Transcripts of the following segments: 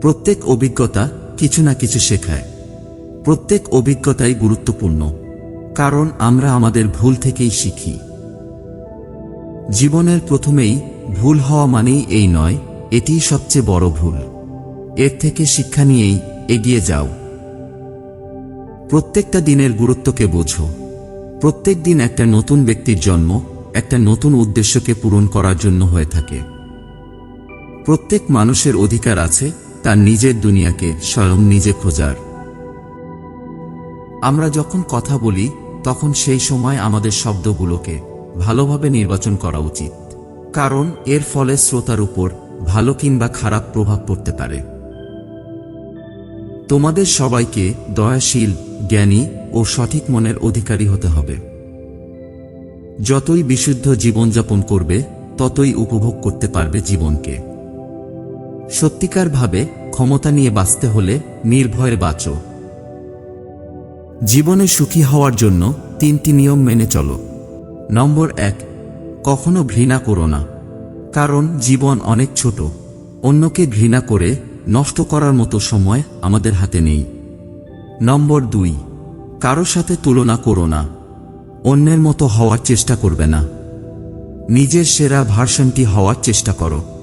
প্রত্যেক অভিজ্ঞতা কিছু না কিছু শেখায়। প্রত্যেক অভিজ্ঞতাই গুরুত্বপূর্ণ, কারণ আমরা আমাদের ভুল থেকেই শিখি। জীবনের প্রথমেই ভুল হওয়া মানেই এই নয় এটিই সবচেয়ে বড় ভুল। এর থেকে শিক্ষা নিয়েই এগিয়ে যাও। প্রত্যেকটা দিনের গুরুত্বকে বোঝো। প্রত্যেক দিন একটা নতুন ব্যক্তির জন্ম, একটা নতুন উদ্দেশ্যকে পূরণ করার জন্য হয়ে থাকে। প্রত্যেক মানুষের অধিকার আছে তার নিজের দুনিয়াকে স্বয়ং নিজে খোঁজার। আমরা যখন কথা বলি, তখন সেই সময় আমাদের শব্দগুলোকে ভালোভাবে নির্বাচন করা উচিত। কারণ এর ফলে শ্রোতার উপর ভালো কিংবা খারাপ প্রভাব পড়তে পারে। তোমাদের সবাইকে দয়াশীল, জ্ঞানী ও সঠিক মনের অধিকারী হতে হবে। যতই বিশুদ্ধ জীবনযাপন করবে, ততই উপভোগ করতে পারবে জীবনকে। সত্যিকারভাবে ক্ষমতা নিয়ে বাঁচতে হলে নির্ভয়ে বাঁচো। জীবনে সুখী হওয়ার জন্য তিনটি নিয়ম মেনে চলো। নম্বর এক, কখনো ঘৃণা করো না। কারণ জীবন অনেক ছোট। অন্যকে ঘৃণা করে নষ্ট করার মতো সময় আমাদের হাতে নেই। নম্বর দুই, কারও সাথে তুলনা করো না। অন্যের মতো হওয়ার চেষ্টা করবে না। নিজের সেরা ভার্সনটি হওয়ার চেষ্টা করো।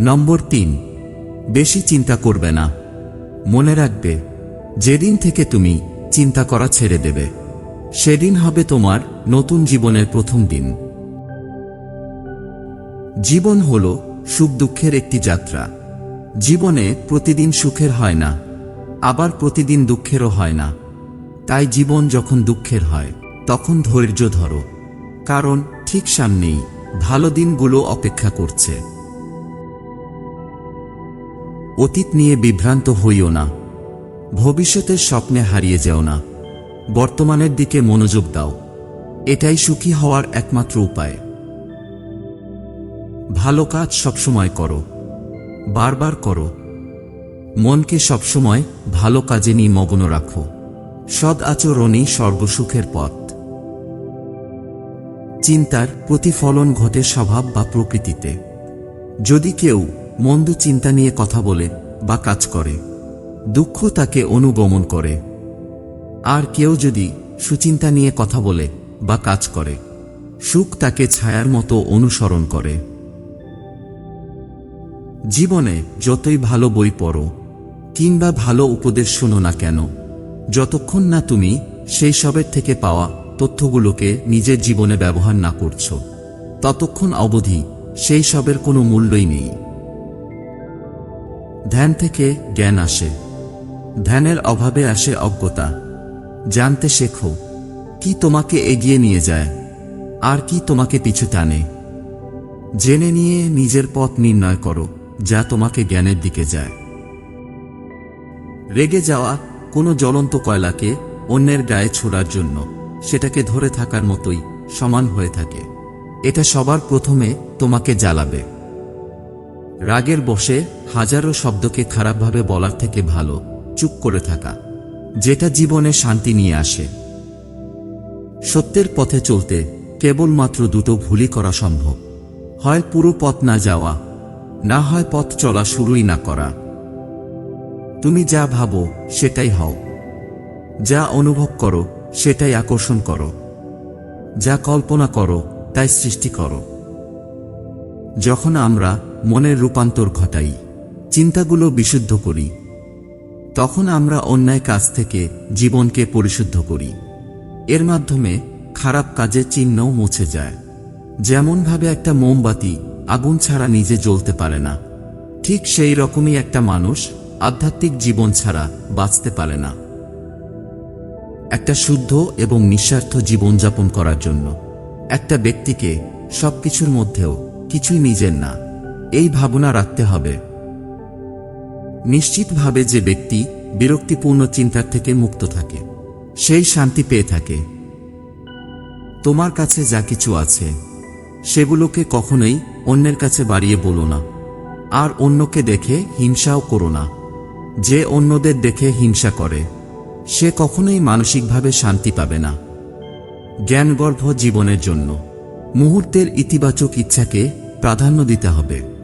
নম্বর তিন, বেশি চিন্তা করবে না। মনে রাখবে, যেদিন থেকে তুমি চিন্তা করা ছেড়ে দেবে, সেদিন হবে তোমার নতুন জীবনের প্রথম দিন। জীবন হল সুখ দুঃখের একটি যাত্রা। জীবনে প্রতিদিন সুখের হয় না, আবার প্রতিদিন দুঃখেরও হয় না। তাই জীবন যখন দুঃখের হয়, তখন ধৈর্য ধরো, কারণ ঠিক সামনেই ভালো দিনগুলো অপেক্ষা করছে। অতীত নিয়ে বিভ্রান্ত হইও না। ভবিষ্যতের স্বপ্নে হারিয়ে যেও না। বর্তমানের দিকে মনোযোগ দাও। এটাই সুখী হওয়ার একমাত্র উপায়। ভালো কাজ সবসময় করো। বারবার করো। মনকে সবসময় ভালো কাজে নিয়ে মগ্ন রাখো। সদ আচরণই সর্বসুখের পথ। চিন্তার প্রতিফলন ঘটে স্বভাব বা প্রকৃতিতে। যদি কেউ মন্দ চিন্তা নিয়ে কথা বলে বা কাজ করে। দুঃখ তাকে অনুগমন করে। আর কেউ যদি সুচিন্তা নিয়ে কথা বলে বা কাজ করে, সুখ তাকে ছায়ার মতো অনুসরণ করে। জীবনে যতই ভালো বই পড়ো, কিংবা ভালো উপদেশ শোনো না কেন, যতক্ষণ না তুমি সেই সবের থেকে পাওয়া তথ্যগুলোকে নিজের জীবনে ব্যবহার না করছ, ততক্ষণ অবধি সেই সবের কোনো মূল্যই নেই। ধ্যান থেকে জ্ঞান আসে। ধ্যানের অভাবে আসে অজ্ঞতা। জানতে শেখো, কি তোমাকে এগিয়ে নিয়ে যায়, আর কি তোমাকে পিছু টানে? জেনে নিয়ে নিজের পথ নির্ণয় করো, যা তোমাকে জ্ঞানের দিকে যায়। রেগে যাওয়া কোনো জ্বলন্ত কয়লাকে অন্যের গায়ে ছোড়ার জন্য, সেটাকে ধরে থাকার মতোই সমান হয়ে থাকে। এটা সবার প্রথমে তোমাকে জ্বালাবে। রাগের বসে হাজারো শব্দকে খারাপভাবে বলার থেকে ভালো, চুপ করে থাকা, যেটা জীবনে শান্তি নিয়ে আসে। সত্যের পথে চলতে কেবলমাত্র দুটো ভুলই করা সম্ভব। হয় পুরো পথ না যাওয়া, না হয় পথ চলা শুরুই না করা। তুমি যা ভাবো সেটাই হও। যা অনুভব করো সেটাই আকর্ষণ করো। যা কল্পনা করো তাই সৃষ্টি করো। যখন আমরা মনের রূপান্তর ঘটাই, চিন্তাগুলো বিশুদ্ধ করি। তখন আমরা অন্যায় কাজ থেকে জীবনকে পরিশুদ্ধ করি। এর মাধ্যমে খারাপ কাজের চিহ্নও মুছে যায়। যেমনভাবে একটা মোমবাতি আগুন ছাড়া নিজে জ্বলতে পারে না, ঠিক সেই রকমই একটা মানুষ আধ্যাত্মিক জীবন ছাড়া বাঁচতে পারে না। একটা শুদ্ধ এবং নিঃস্বার্থ জীবনযাপন করার জন্য একটা ব্যক্তিকে সবকিছুর মধ্যেও কিছুই নিজের না এই ভাবনা রাখতে হবে। নিশ্চিতভাবে যে ব্যক্তি বিরক্তিপূর্ণ চিন্তার থেকে মুক্ত থাকে, সেই শান্তি পেয়ে থাকে। তোমার কাছে যা কিছু আছে, সেগুলোকে কখনোই অন্যের কাছে বাড়িয়ে বলো না। আর অন্যকে দেখে হিংসাও করো না। যে অন্যদের দেখে হিংসা করে, সে কখনোই মানসিকভাবে শান্তি পাবে না। জ্ঞানগর্ভ জীবনের জন্য, মুহূর্তের ইতিবাচক ইচ্ছাকে প্রাধান্য দিতে হবে।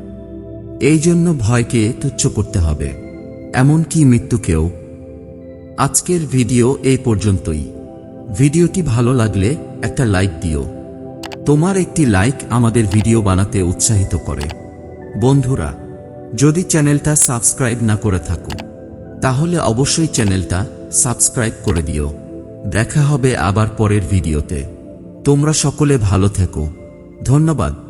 এই জন্য ভয়কে তুচ্ছ করতে হবে, এমনকি মৃত্যুকেও। আজকের ভিডিও এই পর্যন্তই। ভিডিওটি ভালো লাগলে একটা লাইক দিও। তোমার একটি লাইক আমাদের ভিডিও বানাতে উৎসাহিত করে। বন্ধুরা, যদি চ্যানেলটা সাবস্ক্রাইব না করে থাকো, তাহলে অবশ্যই চ্যানেলটা সাবস্ক্রাইব করে দিও। দেখা হবে আবার পরের ভিডিওতে। তোমরা সকলে ভালো থেকো। ধন্যবাদ।